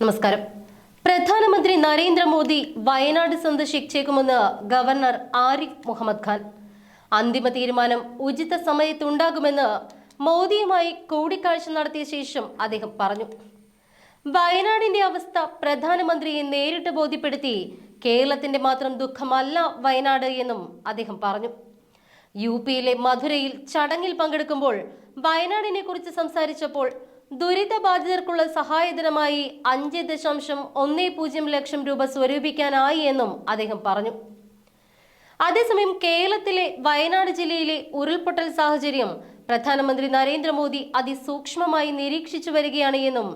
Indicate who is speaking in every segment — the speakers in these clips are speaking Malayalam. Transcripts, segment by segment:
Speaker 1: നമസ്കാരം. പ്രധാനമന്ത്രി നരേന്ദ്രമോദി വയനാട് സന്ദർശിച്ചേക്കുമെന്ന് ഗവർണർ ആരിഫ് മുഹമ്മദ് ഖാൻ. അന്തിമ തീരുമാനം ഉചിത സമയത്തുണ്ടാകുമെന്ന് മോദിയുമായി കൂടിക്കാഴ്ച നടത്തിയ ശേഷം അദ്ദേഹം പറഞ്ഞു. വയനാടിന്റെ അവസ്ഥ പ്രധാനമന്ത്രിയെ നേരിട്ട് ബോധ്യപ്പെടുത്തി കേരളത്തിന്റെ മാത്രം ദുഃഖമല്ല വയനാട് എന്നും അദ്ദേഹം പറഞ്ഞു. യു പിയിലെ മധുരയിൽ ചടങ്ങിൽ പങ്കെടുക്കുമ്പോൾ വയനാടിനെ കുറിച്ച് സംസാരിച്ചപ്പോൾ ദുരിതബാധിതർക്കുള്ള സഹായധനമായി അഞ്ച് ദശാംശം ഒന്നേ പൂജ്യം ലക്ഷം രൂപ സ്വരൂപിക്കാനായി എന്നും അദ്ദേഹം പറഞ്ഞു. അതേസമയം കേരളത്തിലെ വയനാട് ജില്ലയിലെ ഉരുൾപൊട്ടൽ സാഹചര്യം പ്രധാനമന്ത്രി നരേന്ദ്രമോദി അതിസൂക്ഷ്മമായി നിരീക്ഷിച്ചു വരികയാണ് എന്നും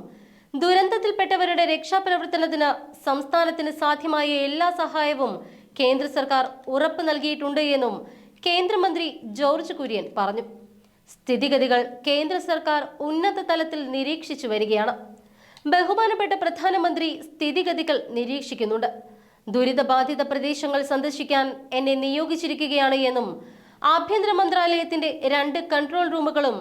Speaker 1: ദുരന്തത്തിൽപ്പെട്ടവരുടെ രക്ഷാപ്രവർത്തനത്തിന് സംസ്ഥാനത്തിന് സാധ്യമായ എല്ലാ സഹായവും കേന്ദ്ര സർക്കാർ ഉറപ്പ് നൽകിയിട്ടുണ്ട് എന്നും കേന്ദ്രമന്ത്രി ജോർജ് കുര്യൻ പറഞ്ഞു. സ്ഥിതിഗതികൾ കേന്ദ്ര സർക്കാർ ഉന്നത തലത്തിൽ നിരീക്ഷിച്ചു വരികയാണ്. ബഹുമാനപ്പെട്ട പ്രധാനമന്ത്രി സ്ഥിതിഗതികൾ നിരീക്ഷിക്കുന്നുണ്ട്. ദുരിതബാധിത പ്രദേശങ്ങൾ സന്ദർശിക്കാൻ എന്നെ നിയോഗിച്ചിരിക്കുകയാണ് എന്നും ആഭ്യന്തര മന്ത്രാലയത്തിന്റെ രണ്ട് കൺട്രോൾ റൂമുകളും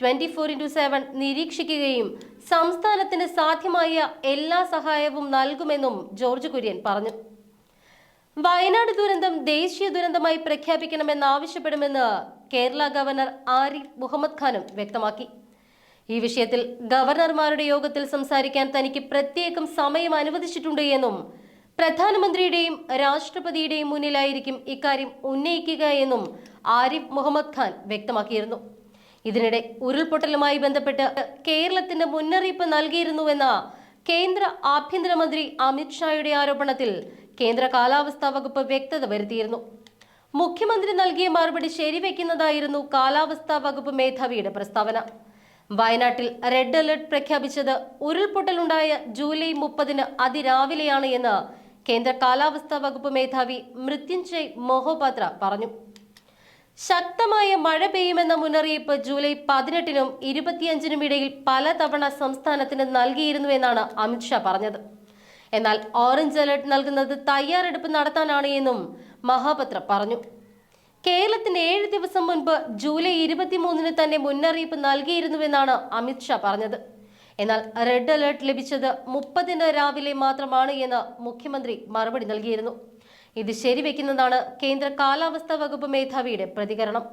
Speaker 1: ട്വന്റി ഫോർ ഇന്റു സെവൻ നിരീക്ഷിക്കുകയും സംസ്ഥാനത്തിന് സാധ്യമായ എല്ലാ സഹായവും നൽകുമെന്നും ജോർജ് കുര്യൻ പറഞ്ഞു. വയനാട് ദുരന്തം ദേശീയ ദുരന്തമായി പ്രഖ്യാപിക്കണമെന്നാവശ്യപ്പെടുമെന്ന് കേരള ഗവർണർ ആരിഫ് മുഹമ്മദ് ഖാനും വ്യക്തമാക്കി. ഈ വിഷയത്തിൽ ഗവർണർമാരുടെ യോഗത്തിൽ സംസാരിക്കാൻ തനിക്ക് പ്രത്യേകം സമയം അനുവദിച്ചിട്ടുണ്ട് എന്നും പ്രധാനമന്ത്രിയുടെയും രാഷ്ട്രപതിയുടെയും മുന്നിലായിരിക്കും ഇക്കാര്യം ഉന്നയിക്കുക എന്നും ആരിഫ് മുഹമ്മദ് ഖാൻ വ്യക്തമാക്കിയിരുന്നു. ഇതിനിടെ ഉരുൾപൊട്ടലുമായി ബന്ധപ്പെട്ട് കേരളത്തിന് മുന്നറിയിപ്പ് നൽകിയിരുന്നുവെന്ന കേന്ദ്ര ആഭ്യന്തരമന്ത്രി അമിത്ഷായുടെ ആരോപണത്തിൽ കേന്ദ്ര കാലാവസ്ഥാ വകുപ്പ് വ്യക്തത വരുത്തിയിരുന്നു. മുഖ്യമന്ത്രി നൽകിയ മറുപടി ശരിവെക്കുന്നതായിരുന്നു കാലാവസ്ഥാ വകുപ്പ് മേധാവിയുടെ പ്രസ്താവന. വയനാട്ടിൽ റെഡ് അലർട്ട് പ്രഖ്യാപിച്ചത് ഉരുൾപൊട്ടലുണ്ടായ ജൂലൈ മുപ്പതിന് അതിരാവിലെയാണ് എന്ന് കേന്ദ്ര കാലാവസ്ഥാ വകുപ്പ് മേധാവി മൃത്യുഞ്ജയ് മൊഹോപാത്ര പറഞ്ഞു. ശക്തമായ മഴ പെയ്യുമെന്ന മുന്നറിയിപ്പ് ജൂലൈ പതിനെട്ടിനും ഇരുപത്തിയഞ്ചിനും ഇടയിൽ പലതവണ സംസ്ഥാനത്തിന് നൽകിയിരുന്നുവെന്നാണ് അമിത്ഷാ പറഞ്ഞത്. എന്നാൽ ഓറഞ്ച് അലർട്ട് നൽകുന്നത് തയ്യാറെടുപ്പ് നടത്താനാണ് എന്നും മഹാപത്ര പറഞ്ഞു. കേരളത്തിന്റെ ഏഴ് ദിവസം മുൻപ് ജൂലൈ ഇരുപത്തിമൂന്നിന് തന്നെ മുന്നറിയിപ്പ് നൽകിയിരുന്നുവെന്നാണ് അമിത്ഷാ പറഞ്ഞത്. എന്നാൽ റെഡ് അലർട്ട് ലഭിച്ചത് മുപ്പതിന് രാവിലെ മാത്രമാണ് എന്ന് മുഖ്യമന്ത്രി മറുപടി നൽകിയിരുന്നു. ഇത് ശരിവെക്കുന്നതാണ് കേന്ദ്ര കാലാവസ്ഥാ വകുപ്പ് മേധാവിയുടെ പ്രതികരണം.